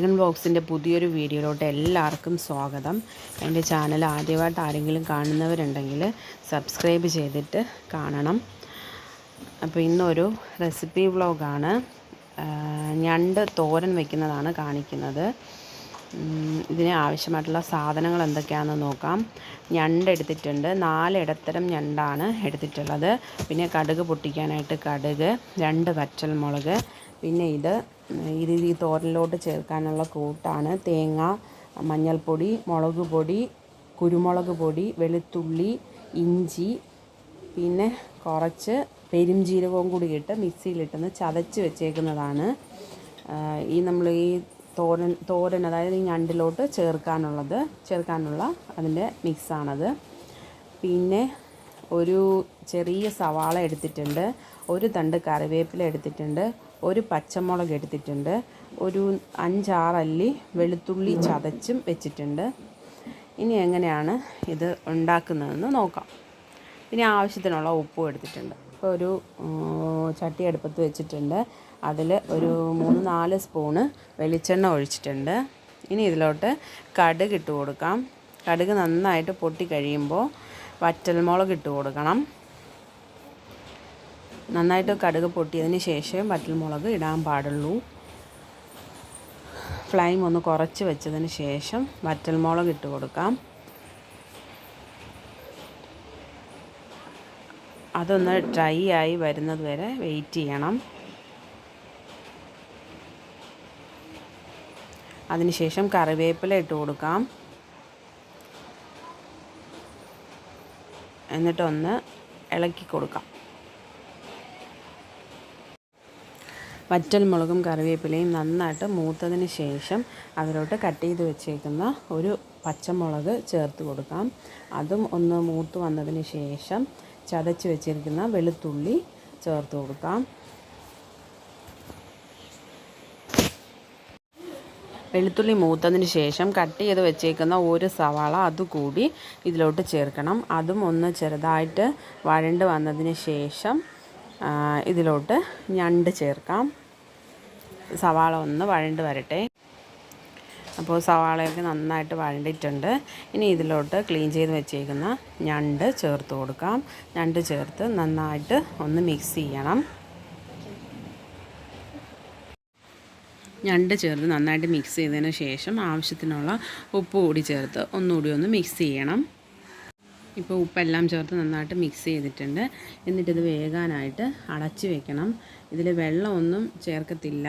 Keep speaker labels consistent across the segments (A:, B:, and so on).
A: Elegant ബോക്സിന്റെ പുതിയൊരു വീഡിയോയിലോട്ട് എല്ലാവർക്കും സ്വാഗതം. എന്റെ ചാനൽ ആദ്യമായിട്ട് ആരെങ്കിലും കാണുന്നവരുണ്ടെങ്കിൽ സബ്സ്ക്രൈബ് ചെയ്തിട്ട് കാണണം. അപ്പോൾ ഇന്നൊരു റെസിപ്പി വ്ളോഗാണ്. ഞണ്ട് തോരൻ വയ്ക്കുന്നതാണ് കാണിക്കുന്നത്. ഇതിന് ആവശ്യമായിട്ടുള്ള സാധനങ്ങൾ എന്തൊക്കെയാണെന്ന് നോക്കാം. ഞണ്ട് എടുത്തിട്ടുണ്ട്. നാല് ഇടത്തരം ഞണ്ടാണ് എടുത്തിട്ടുള്ളത്. പിന്നെ കടുക് പൊട്ടിക്കാനായിട്ട് കടുക് രണ്ട് പച്ചൽമുളക് പിന്നെ ഇത് ഇത് ഈ തോരനിലോട്ട് ചേർക്കാനുള്ള കൂട്ടാണ് തേങ്ങ മഞ്ഞൾപ്പൊടി മുളക് പൊടി കുരുമുളക് പൊടി വെളുത്തുള്ളി ഇഞ്ചി പിന്നെ കുറച്ച് പെരുംജീരകവും കൂടി ഇട്ട് മിക്സിയിലിട്ടൊന്ന് ചതച്ച് വെച്ചേക്കുന്നതാണ്. ഈ നമ്മൾ ഈ തോരൻ തോരൻ അതായത് ഈ ഞണ്ടിലോട്ട് ചേർക്കാനുള്ളത് ചേർക്കാനുള്ള അതിന്റെ മിക്സാണത്. പിന്നെ ഒരു ചെറിയ സവാള എടുത്തിട്ടുണ്ട് ഒരു തണ്ട് കറിവേപ്പില എടുത്തിട്ടുണ്ട് ഒരു പച്ചമുളക് എടുത്തിട്ടുണ്ട്. ഒരു അഞ്ചാറല്ലി വെളുത്തുള്ളി ചതച്ചും വെച്ചിട്ടുണ്ട്. ഇനി എങ്ങനെയാണ് ഇത് ഉണ്ടാക്കുന്നതെന്ന് നോക്കാം. ഇനി ആവശ്യത്തിനുള്ള ഉപ്പും എടുത്തിട്ടുണ്ട്. ഇപ്പോൾ ഒരു ചട്ടി അടുപ്പത്ത് വെച്ചിട്ടുണ്ട്. അതിൽ ഒരു മൂന്ന് നാല് സ്പൂണ് വെളിച്ചെണ്ണ ഒഴിച്ചിട്ടുണ്ട്. ഇനി ഇതിലോട്ട് കടുക് ഇട്ട് കൊടുക്കാം. കടുക് നന്നായിട്ട് പൊട്ടി കഴിയുമ്പോൾ വറ്റൽമുളക് ഇട്ട് കൊടുക്കണം. നന്നായിട്ട് കടുക് പൊട്ടിയതിന് ശേഷം വറ്റൽമുളക് ഇടാൻ പാടുള്ളൂ. ഫ്ലെയിം ഒന്ന് കുറച്ച് വെച്ചതിന് ശേഷം വറ്റൽമുളക് ഇട്ട് കൊടുക്കാം. അതൊന്ന് ഡ്രൈ ആയി വരുന്നത് വരെ വെയിറ്റ് ചെയ്യണം. അതിനുശേഷം കറിവേപ്പില ഇട്ട് കൊടുക്കാം. എന്നിട്ടൊന്ന് ഇളക്കി കൊടുക്കാം. വറ്റൽമുളകും കറിവേപ്പിലയും നന്നായിട്ട് മൂത്തതിന് ശേഷം അതിലോട്ട് കട്ട് ചെയ്ത് വെച്ചേക്കുന്ന ഒരു പച്ചമുളക് ചേർത്ത് കൊടുക്കാം. അതും ഒന്ന് മൂത്ത് വന്നതിന് ശേഷം ചതച്ച് വെച്ചിരിക്കുന്ന വെളുത്തുള്ളി ചേർത്ത് കൊടുക്കാം. വെളുത്തുള്ളി മൂത്തതിന് ശേഷം കട്ട് ചെയ്ത് വെച്ചേക്കുന്ന ഒരു സവാള അതുകൂടി ഇതിലോട്ട് ചേർക്കണം. അതും ഒന്ന് ചെറുതായിട്ട് വഴണ്ട് വന്നതിന് ശേഷം ഇതിലോട്ട് ഞണ്ട് ചേർക്കാം. സവാള ഒന്ന് വഴണ്ട് വരട്ടെ. അപ്പോൾ സവാളയൊക്കെ നന്നായിട്ട് വഴണ്ടിട്ടുണ്ട്. ഇനി ഇതിലോട്ട് ക്ലീൻ ചെയ്ത് വെച്ചേക്കുന്ന ഞണ്ട് ചേർത്ത് കൊടുക്കാം. ഞണ്ട് ചേർത്ത് നന്നായിട്ട് ഒന്ന് മിക്സ് ചെയ്യണം. ഞണ്ട് ചേർത്ത് നന്നായിട്ട് മിക്സ് ചെയ്തതിന് ശേഷം ആവശ്യത്തിനുള്ള ഉപ്പ് കൂടി ചേർത്ത് ഒന്നുകൂടി ഒന്ന് മിക്സ് ചെയ്യണം. ഇപ്പോൾ ഉപ്പെല്ലാം ചേർത്ത് നന്നായിട്ട് മിക്സ് ചെയ്തിട്ടുണ്ട്. എന്നിട്ടിത് വേകാനായിട്ട് അടച്ചു വെക്കണം. ഇതിൽ വെള്ളമൊന്നും ചേർക്കത്തില്ല.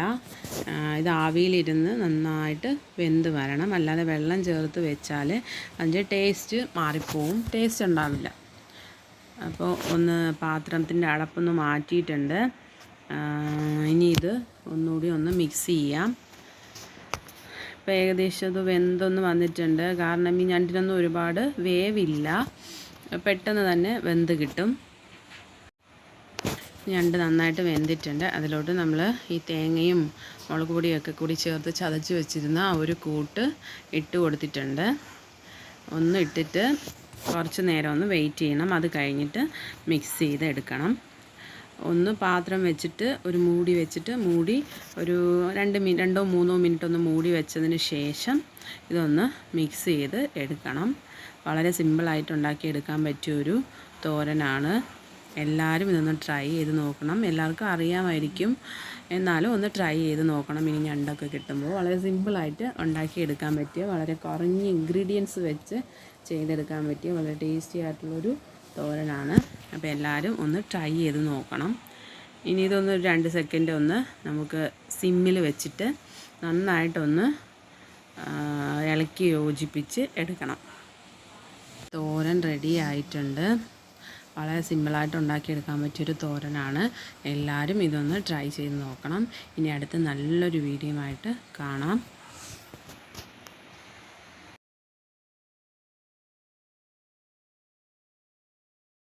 A: ഇത് ആവിയിലിരുന്ന് നന്നായിട്ട് വെന്ത് വരണം. അല്ലാതെ വെള്ളം ചേർത്ത് വെച്ചാൽ അതിന്റെ ടേസ്റ്റ് മാറിപ്പോവും. ടേസ്റ്റ് ഉണ്ടാവില്ല. അപ്പോൾ ഒന്ന് പാത്രത്തിന്റെ അടപ്പൊന്ന് മാറ്റിയിട്ടുണ്ട്. ഇനി ഇത് ഒന്നുകൂടി ഒന്ന് മിക്സ് ചെയ്യാം. ഇപ്പോൾ ഏകദേശം അത് വെന്തൊന്ന് വന്നിട്ടുണ്ട്. കാരണം ഈ ഞണ്ടിനൊന്നും ഒരുപാട് വേവില്ല. പെട്ടെന്ന് തന്നെ വെന്ത് കിട്ടും. ഞണ്ട് നന്നായിട്ട് വെന്തിട്ടുണ്ട്. അതിലോട്ട് നമ്മൾ ഈ തേങ്ങയും മുളക് പൊടിയൊക്കെ കൂടി ചേർത്ത് ചതച്ച് വെച്ചിരുന്ന ആ ഒരു കൂട്ട് ഇട്ട് കൊടുത്തിട്ടുണ്ട്. ഒന്ന് ഇട്ടിട്ട് കുറച്ച് നേരം ഒന്ന് വെയിറ്റ് ചെയ്യണം. അത് കഴിഞ്ഞിട്ട് മിക്സ് ചെയ്ത് എടുക്കണം. ഒന്ന് പാത്രം വെച്ചിട്ട് ഒരു മൂടി വെച്ചിട്ട് മൂടി ഒരു രണ്ട് മിനി രണ്ടോ മൂന്നോ മിനിറ്റ് ഒന്ന് മൂടി വെച്ചതിന് ശേഷം ഇതൊന്ന് മിക്സ് ചെയ്ത് എടുക്കണം. വളരെ സിമ്പിളായിട്ട് ഉണ്ടാക്കിയെടുക്കാൻ പറ്റിയ ഒരു തോരനാണ്. എല്ലാവരും ഇതൊന്ന് ട്രൈ ചെയ്ത് നോക്കണം. എല്ലാവർക്കും അറിയാമായിരിക്കും. എന്നാലും ഒന്ന് ട്രൈ ചെയ്ത് നോക്കണം. ഇനി ഞണ്ടൊക്കെ കിട്ടുമ്പോൾ വളരെ സിമ്പിളായിട്ട് ഉണ്ടാക്കിയെടുക്കാൻ പറ്റിയ വളരെ കുറഞ്ഞ ഇൻഗ്രീഡിയൻസ് വെച്ച് ചെയ്തെടുക്കാൻ പറ്റിയ വളരെ ടേസ്റ്റി ആയിട്ടുള്ളൊരു തോരനാണ്. അപ്പോൾ എല്ലാവരും ഒന്ന് ട്രൈ ചെയ്ത് നോക്കണം. ഇനി ഇതൊന്ന് രണ്ട് സെക്കൻഡ് ഒന്ന് നമുക്ക് സിമ്മിൽ വെച്ചിട്ട് നന്നായിട്ടൊന്ന് ഇളക്കി യോജിപ്പിച്ച് എടുക്കണം. റെഡി ആയിട്ടുണ്ട്. വളരെ സിമ്പിളായിട്ട് ഉണ്ടാക്കിയെടുക്കാൻ പറ്റിയൊരു തോരനാണ്. എല്ലാവരും ഇതൊന്ന് ട്രൈ ചെയ്ത് നോക്കണം. ഇനി അടുത്ത് നല്ലൊരു വീഡിയോ ആയിട്ട് കാണാം.